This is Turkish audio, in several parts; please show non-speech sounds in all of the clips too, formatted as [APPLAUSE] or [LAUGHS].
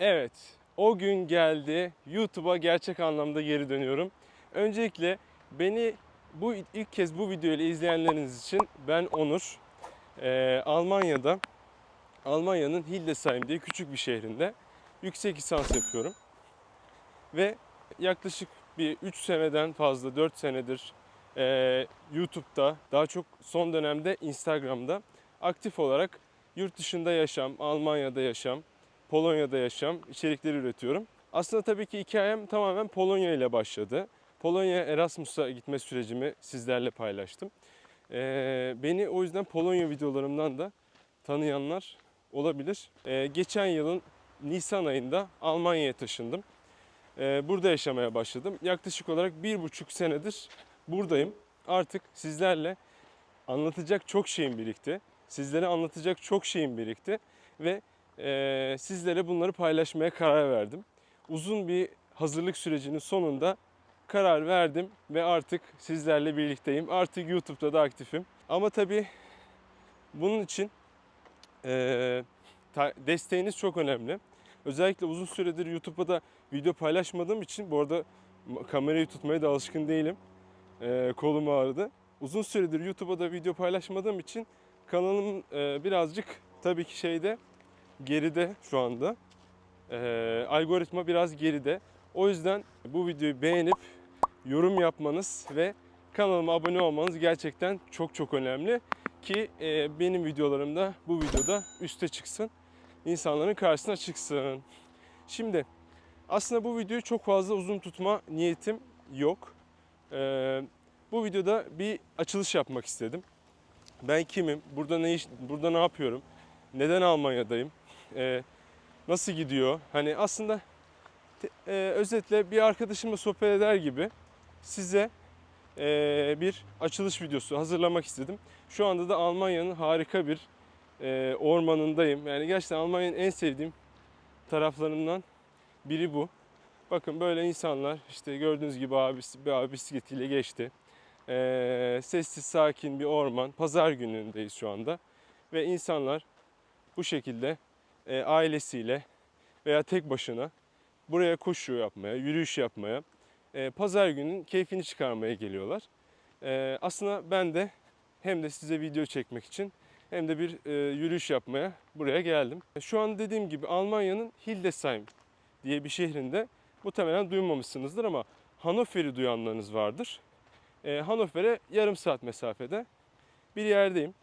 Evet, o gün geldi. YouTube'a gerçek anlamda geri dönüyorum. Öncelikle beni bu ilk kez bu videoyu izleyenleriniz için ben Onur. Ee, Almanya'da Almanya'nın Hildesheim diye küçük bir şehrinde yüksek lisans yapıyorum. Ve yaklaşık bir 3 seneden fazla 4 senedir e, YouTube'da daha çok son dönemde Instagram'da aktif olarak yurt dışında yaşam, Almanya'da yaşam, Polonya'da yaşam içerikleri üretiyorum. Aslında tabii ki hikayem tamamen Polonya ile başladı. Polonya Erasmus'a gitme sürecimi sizlerle paylaştım. Ee, beni o yüzden Polonya videolarımdan da tanıyanlar olabilir. Ee, geçen yılın Nisan ayında Almanya'ya taşındım. Ee, burada yaşamaya başladım. Yaklaşık olarak bir buçuk senedir buradayım. Artık sizlerle anlatacak çok şeyim birikti. Sizlere anlatacak çok şeyim birikti ve e, sizlere bunları paylaşmaya karar verdim. Uzun bir hazırlık sürecinin sonunda karar verdim ve artık sizlerle birlikteyim. Artık YouTube'da da aktifim. Ama tabii bunun için e, desteğiniz çok önemli. Özellikle uzun süredir YouTube'da da video paylaşmadığım için bu arada kamerayı tutmaya da alışkın değilim. E, kolum ağrıdı. Uzun süredir YouTube'a da video paylaşmadığım için kanalım e, birazcık tabii ki şeyde geride şu anda. E, algoritma biraz geride. O yüzden bu videoyu beğenip yorum yapmanız ve kanalıma abone olmanız gerçekten çok çok önemli ki e, benim videolarımda bu videoda üste çıksın. insanların karşısına çıksın. Şimdi aslında bu videoyu çok fazla uzun tutma niyetim yok. E, bu videoda bir açılış yapmak istedim. Ben kimim? Burada ne iş, burada ne yapıyorum? Neden Almanya'dayım? E, nasıl gidiyor? Hani aslında e, özetle bir arkadaşımla sohbet eder gibi size e, bir açılış videosu hazırlamak istedim. Şu anda da Almanya'nın harika bir e, ormanındayım. Yani gerçekten Almanya'nın en sevdiğim taraflarından biri bu. Bakın böyle insanlar işte gördüğünüz gibi abi, bir abi bisikletiyle geçti. E, sessiz sakin bir orman. Pazar günündeyiz şu anda. Ve insanlar bu şekilde e, ailesiyle veya tek başına buraya koşu yapmaya, yürüyüş yapmaya, e, pazar günün keyfini çıkarmaya geliyorlar. E, aslında ben de hem de size video çekmek için hem de bir e, yürüyüş yapmaya buraya geldim. Şu an dediğim gibi Almanya'nın Hildesheim diye bir şehrinde muhtemelen duymamışsınızdır ama Hannover'i duyanlarınız vardır. E, Hannover'e yarım saat mesafede bir yerdeyim.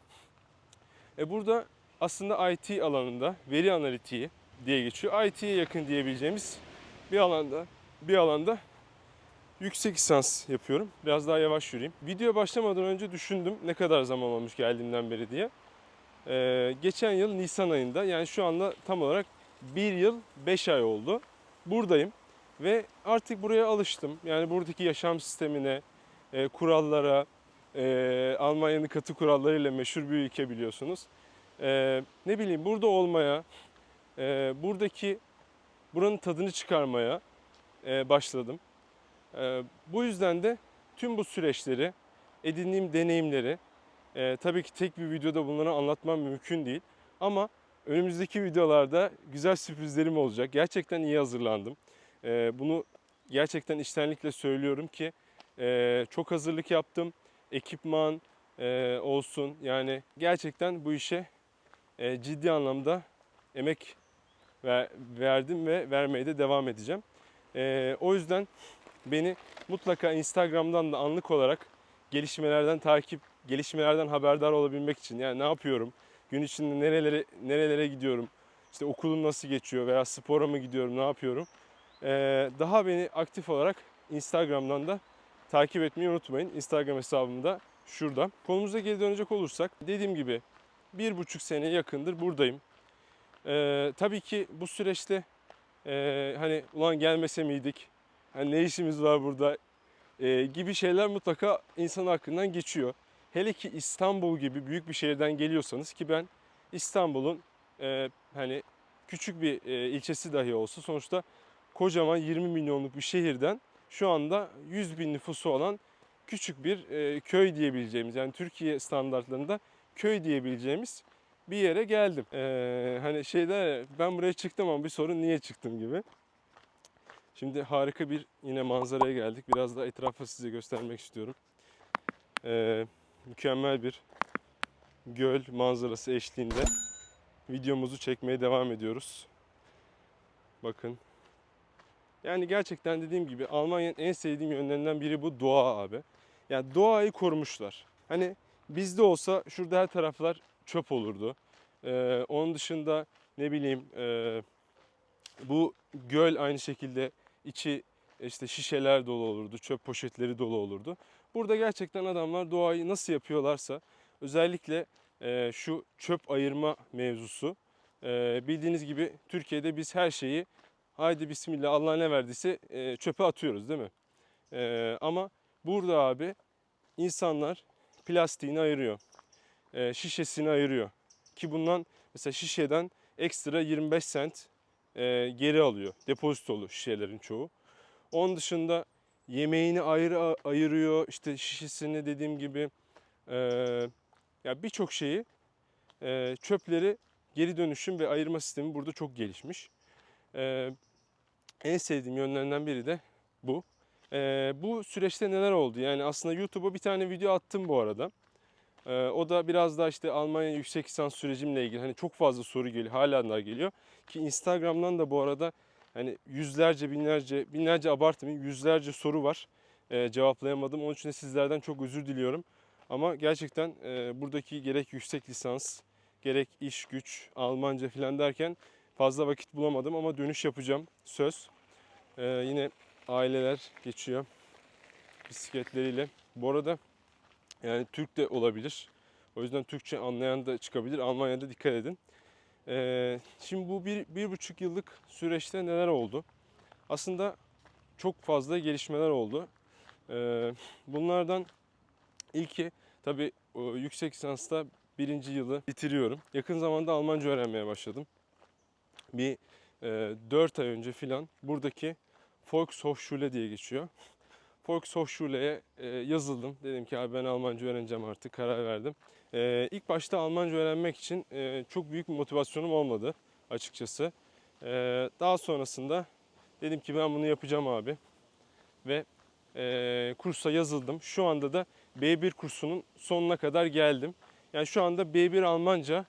E, burada aslında IT alanında veri analitiği diye geçiyor. IT'ye yakın diyebileceğimiz bir alanda bir alanda yüksek lisans yapıyorum. Biraz daha yavaş yürüyeyim. Video başlamadan önce düşündüm ne kadar zaman olmuş geldiğimden beri diye. Ee, geçen yıl Nisan ayında yani şu anda tam olarak bir yıl 5 ay oldu. Buradayım ve artık buraya alıştım. Yani buradaki yaşam sistemine, e, kurallara, e, Almanya'nın katı kurallarıyla meşhur bir ülke biliyorsunuz. E, ne bileyim burada olmaya, e, buradaki buranın tadını çıkarmaya e, başladım. E, bu yüzden de tüm bu süreçleri, edindiğim deneyimleri, e, tabii ki tek bir videoda bunları anlatmam mümkün değil. Ama önümüzdeki videolarda güzel sürprizlerim olacak. Gerçekten iyi hazırlandım. E, bunu gerçekten içtenlikle söylüyorum ki e, çok hazırlık yaptım. Ekipman e, olsun yani gerçekten bu işe e, ciddi anlamda emek ver- verdim ve vermeye de devam edeceğim. E, o yüzden beni mutlaka Instagram'dan da anlık olarak gelişmelerden takip, gelişmelerden haberdar olabilmek için yani ne yapıyorum, gün içinde nerelere nerelere gidiyorum, işte okulum nasıl geçiyor veya spora mı gidiyorum, ne yapıyorum. E, daha beni aktif olarak Instagram'dan da takip etmeyi unutmayın. Instagram hesabım da şurada. Konumuza geri dönecek olursak dediğim gibi bir buçuk sene yakındır buradayım. Ee, tabii ki bu süreçte e, hani ulan gelmese miydik? Hani ne işimiz var burada? e, gibi şeyler mutlaka insan hakkından geçiyor. Hele ki İstanbul gibi büyük bir şehirden geliyorsanız ki ben İstanbul'un e, hani küçük bir e, ilçesi dahi olsa sonuçta kocaman 20 milyonluk bir şehirden şu anda 100 bin nüfusu olan küçük bir e, köy diyebileceğimiz yani Türkiye standartlarında köy diyebileceğimiz bir yere geldim. Ee, hani şeyde ben buraya çıktım ama bir sorun niye çıktım gibi. Şimdi harika bir yine manzaraya geldik. Biraz da etrafı size göstermek istiyorum. Ee, mükemmel bir göl manzarası eşliğinde videomuzu çekmeye devam ediyoruz. Bakın. Yani gerçekten dediğim gibi Almanya'nın en sevdiğim yönlerinden biri bu doğa abi. Yani doğayı korumuşlar. Hani bizde olsa şurada her taraflar çöp olurdu. Ee, onun dışında ne bileyim e, bu göl aynı şekilde içi işte şişeler dolu olurdu, çöp poşetleri dolu olurdu. Burada gerçekten adamlar doğayı nasıl yapıyorlarsa özellikle e, şu çöp ayırma mevzusu e, bildiğiniz gibi Türkiye'de biz her şeyi haydi bismillah Allah ne verdiyse e, çöpe atıyoruz değil mi? E, ama burada abi insanlar plastiğini ayırıyor, e, şişesini ayırıyor ki bundan mesela şişeden ekstra 25 sent e, geri alıyor. Depozitolu şişelerin çoğu. Onun dışında yemeğini ayrı ayırıyor. İşte şişesini dediğim gibi e, ya birçok şeyi e, çöpleri geri dönüşüm ve ayırma sistemi burada çok gelişmiş. E, en sevdiğim yönlerinden biri de bu. E, bu süreçte neler oldu? Yani aslında YouTube'a bir tane video attım bu arada. E, o da biraz daha işte Almanya yüksek lisans sürecimle ilgili hani çok fazla soru geliyor, hala da geliyor. Ki Instagram'dan da bu arada hani yüzlerce, binlerce, binlerce abartmayayım yüzlerce soru var. E, cevaplayamadım. Onun için de sizlerden çok özür diliyorum. Ama gerçekten e, buradaki gerek yüksek lisans, gerek iş güç, Almanca falan derken fazla vakit bulamadım ama dönüş yapacağım. Söz. E, yine aileler geçiyor bisikletleriyle. Bu arada yani Türk de olabilir. O yüzden Türkçe anlayan da çıkabilir. Almanya'da dikkat edin. Ee, şimdi bu bir, bir buçuk yıllık süreçte neler oldu? Aslında çok fazla gelişmeler oldu. Ee, bunlardan ilki tabii yüksek lisansta birinci yılı bitiriyorum. Yakın zamanda Almanca öğrenmeye başladım. Bir e, 4 ay önce filan buradaki Volkshochschule diye geçiyor. Volkshochschule'ye e, yazıldım. Dedim ki abi ben Almanca öğreneceğim artık karar verdim. E, ilk başta Almanca öğrenmek için e, çok büyük bir motivasyonum olmadı açıkçası. E, daha sonrasında dedim ki ben bunu yapacağım abi. Ve e, kursa yazıldım. Şu anda da B1 kursunun sonuna kadar geldim. Yani şu anda B1 Almanca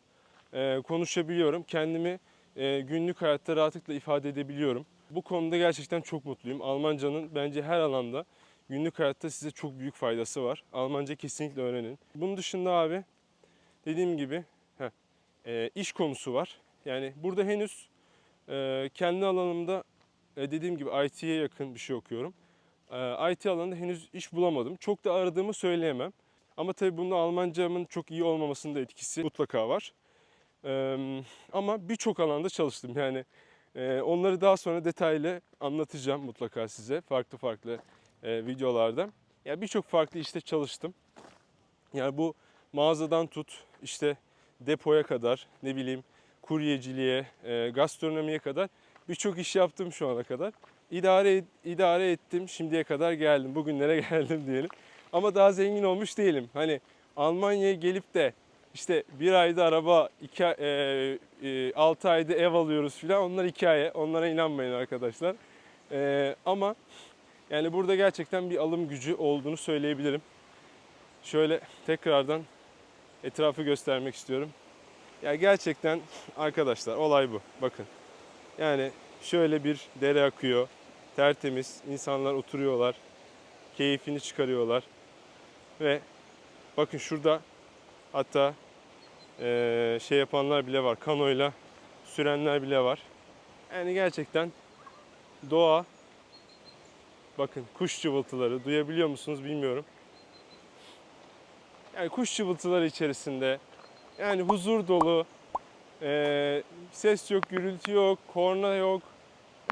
e, konuşabiliyorum. Kendimi e, günlük hayatta rahatlıkla ifade edebiliyorum. Bu konuda gerçekten çok mutluyum. Almancanın bence her alanda günlük hayatta size çok büyük faydası var. Almanca kesinlikle öğrenin. Bunun dışında abi dediğim gibi heh, e, iş konusu var. Yani burada henüz e, kendi alanımda e, dediğim gibi IT'ye yakın bir şey okuyorum. E, IT alanında henüz iş bulamadım. Çok da aradığımı söyleyemem. Ama tabii bunda Almancamın çok iyi olmamasının da etkisi mutlaka var. E, ama birçok alanda çalıştım. Yani onları daha sonra detaylı anlatacağım mutlaka size farklı farklı e, videolarda. Yani birçok farklı işte çalıştım. Yani bu mağazadan tut işte depoya kadar ne bileyim kuryeciliğe, e, gastronomiye kadar birçok iş yaptım şu ana kadar. İdare idare ettim. Şimdiye kadar geldim. Bugünlere [LAUGHS] geldim diyelim. Ama daha zengin olmuş değilim. Hani Almanya'ya gelip de işte bir ayda araba, iki, e, e, altı ayda ev alıyoruz filan. Onlar hikaye. Onlara inanmayın arkadaşlar. E, ama yani burada gerçekten bir alım gücü olduğunu söyleyebilirim. Şöyle tekrardan etrafı göstermek istiyorum. Ya gerçekten arkadaşlar olay bu. Bakın. Yani şöyle bir dere akıyor. Tertemiz. insanlar oturuyorlar. Keyfini çıkarıyorlar. Ve bakın şurada hatta eee, şey yapanlar bile var. Kanoyla sürenler bile var. Yani gerçekten doğa Bakın kuş cıvıltıları duyabiliyor musunuz bilmiyorum. Yani kuş cıvıltıları içerisinde yani huzur dolu, e, ses yok, gürültü yok, korna yok.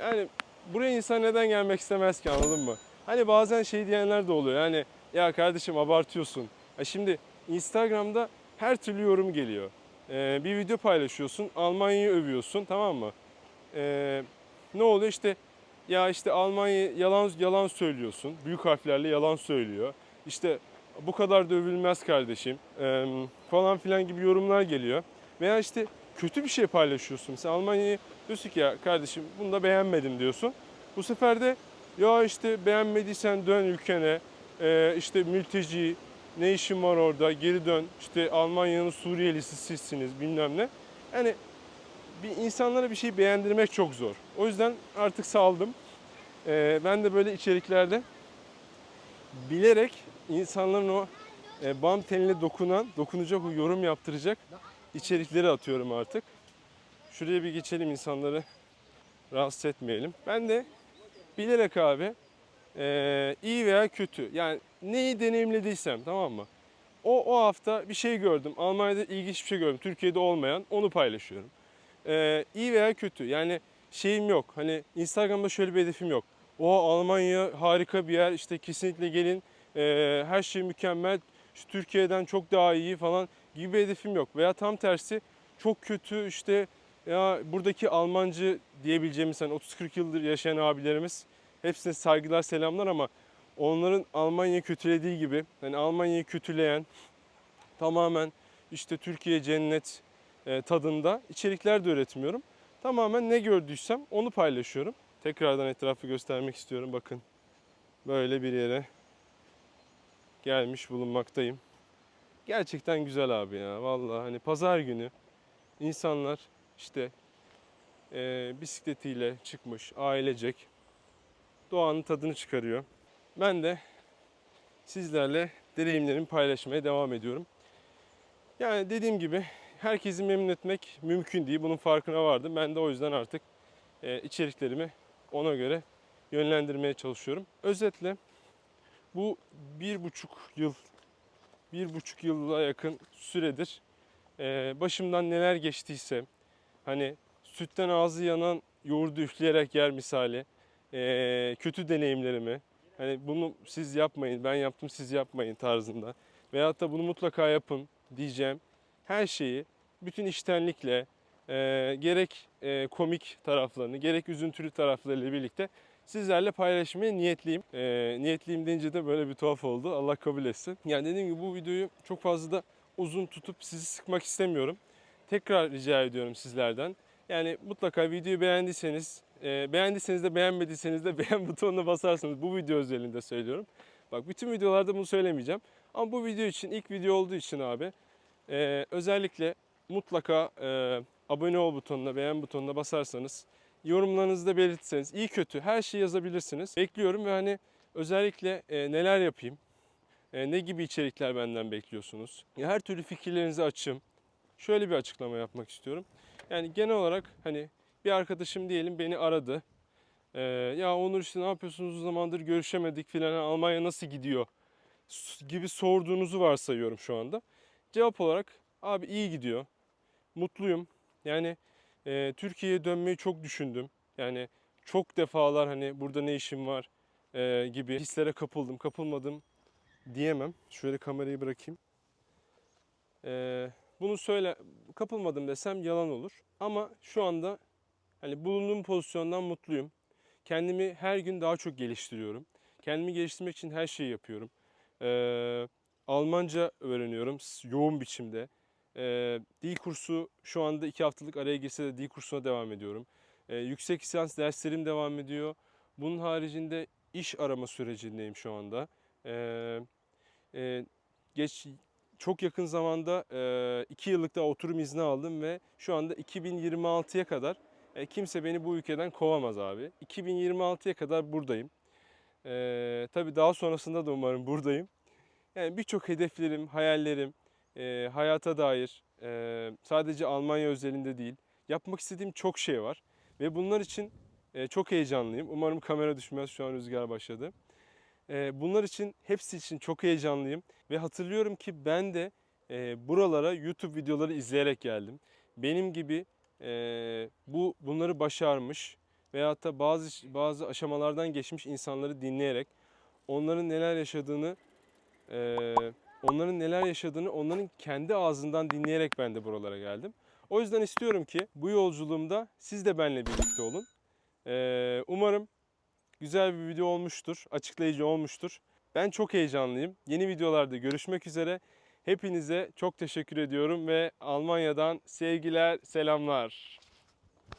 Yani buraya insan neden gelmek istemez ki anladın mı? Hani bazen şey diyenler de oluyor yani ya kardeşim abartıyorsun. Ya şimdi Instagram'da her türlü yorum geliyor. E, bir video paylaşıyorsun, Almanya'yı övüyorsun tamam mı? E, ne oluyor işte ya işte Almanya yalan yalan söylüyorsun. Büyük harflerle yalan söylüyor. İşte bu kadar da övülmez kardeşim eee, falan filan gibi yorumlar geliyor. Veya işte kötü bir şey paylaşıyorsun. Mesela Almanya'yı diyorsun ki ya kardeşim bunu da beğenmedim diyorsun. Bu sefer de ya işte beğenmediysen dön ülkene. Ee, işte mülteci ne işin var orada geri dön. İşte Almanya'nın Suriyelisi sizsiniz bilmem ne. Yani bir insanlara bir şey beğendirmek çok zor. O yüzden artık saldım. Ee, ben de böyle içeriklerde bilerek insanların o e, bam teline dokunan, dokunacak o yorum yaptıracak içerikleri atıyorum artık. Şuraya bir geçelim insanları rahatsız etmeyelim. Ben de bilerek abi e, iyi veya kötü yani neyi deneyimlediysem tamam mı? O, o hafta bir şey gördüm. Almanya'da ilginç bir şey gördüm. Türkiye'de olmayan onu paylaşıyorum. E, iyi veya kötü yani şeyim yok. Hani Instagram'da şöyle bir hedefim yok. O Almanya harika bir yer işte kesinlikle gelin e, her şey mükemmel işte Türkiye'den çok daha iyi falan gibi bir hedefim yok. Veya tam tersi çok kötü işte ya buradaki Almancı diyebileceğimiz hani 30-40 yıldır yaşayan abilerimiz hepsine saygılar selamlar ama onların Almanya'yı kötülediği gibi hani Almanya'yı kötüleyen tamamen işte Türkiye cennet e, tadında içerikler de üretmiyorum. Tamamen ne gördüysem onu paylaşıyorum. Tekrardan etrafı göstermek istiyorum. Bakın böyle bir yere gelmiş bulunmaktayım. Gerçekten güzel abi ya. Vallahi hani pazar günü insanlar işte e, bisikletiyle çıkmış ailecek doğanın tadını çıkarıyor. Ben de sizlerle deneyimlerimi paylaşmaya devam ediyorum. Yani dediğim gibi herkesi memnun etmek mümkün değil. Bunun farkına vardım. Ben de o yüzden artık e, içeriklerimi ona göre yönlendirmeye çalışıyorum. Özetle bu bir buçuk yıl, bir buçuk yıla yakın süredir e, başımdan neler geçtiyse, hani sütten ağzı yanan yoğurdu üfleyerek yer misali, e, kötü deneyimlerimi, hani bunu siz yapmayın, ben yaptım siz yapmayın tarzında veyahut da bunu mutlaka yapın diyeceğim her şeyi bütün iştenlikle e, gerek e, komik taraflarını gerek üzüntülü taraflarıyla birlikte sizlerle paylaşmaya niyetliyim. E, niyetliyim deyince de böyle bir tuhaf oldu. Allah kabul etsin. Yani dediğim gibi bu videoyu çok fazla da uzun tutup sizi sıkmak istemiyorum. Tekrar rica ediyorum sizlerden. Yani mutlaka videoyu beğendiyseniz, e, beğendiyseniz de beğenmediyseniz de [LAUGHS] beğen butonuna basarsanız bu video özelinde söylüyorum. Bak bütün videolarda bunu söylemeyeceğim. Ama bu video için ilk video olduğu için abi e, özellikle mutlaka e, abone ol butonuna, beğen butonuna basarsanız, yorumlarınızı da belirtirseniz, iyi kötü her şeyi yazabilirsiniz. Bekliyorum ve hani özellikle e, neler yapayım, e, ne gibi içerikler benden bekliyorsunuz? Her türlü fikirlerinizi açım. Şöyle bir açıklama yapmak istiyorum. Yani genel olarak hani bir arkadaşım diyelim beni aradı. E, ya Onur işte ne yapıyorsunuz uzun zamandır görüşemedik filan Almanya nasıl gidiyor gibi sorduğunuzu varsayıyorum şu anda. Cevap olarak abi iyi gidiyor. Mutluyum. Yani e, Türkiye'ye dönmeyi çok düşündüm. Yani çok defalar hani burada ne işim var e, gibi hislere kapıldım. Kapılmadım diyemem. Şöyle kamerayı bırakayım. E, bunu söyle kapılmadım desem yalan olur. Ama şu anda hani bulunduğum pozisyondan mutluyum. Kendimi her gün daha çok geliştiriyorum. Kendimi geliştirmek için her şeyi yapıyorum. Ee, Almanca öğreniyorum yoğun biçimde. Ee, dil kursu şu anda iki haftalık araya girse de dil kursuna devam ediyorum. Ee, yüksek lisans derslerim devam ediyor. Bunun haricinde iş arama sürecindeyim şu anda. Ee, e, geç çok yakın zamanda e, iki yıllık da oturum izni aldım ve şu anda 2026'ya kadar e, kimse beni bu ülkeden kovamaz abi. 2026'ya kadar buradayım. E, tabii daha sonrasında da umarım buradayım. Yani birçok hedeflerim, hayallerim, e, hayata dair e, sadece Almanya özelinde değil yapmak istediğim çok şey var. Ve bunlar için e, çok heyecanlıyım. Umarım kamera düşmez şu an rüzgar başladı. E, bunlar için hepsi için çok heyecanlıyım. Ve hatırlıyorum ki ben de e, buralara YouTube videoları izleyerek geldim. Benim gibi e, bu bunları başarmış veyahut da bazı bazı aşamalardan geçmiş insanları dinleyerek onların neler yaşadığını ee, onların neler yaşadığını onların kendi ağzından dinleyerek ben de buralara geldim. O yüzden istiyorum ki bu yolculuğumda siz de benimle birlikte olun. Ee, umarım güzel bir video olmuştur, açıklayıcı olmuştur. Ben çok heyecanlıyım. Yeni videolarda görüşmek üzere. Hepinize çok teşekkür ediyorum ve Almanya'dan sevgiler, selamlar.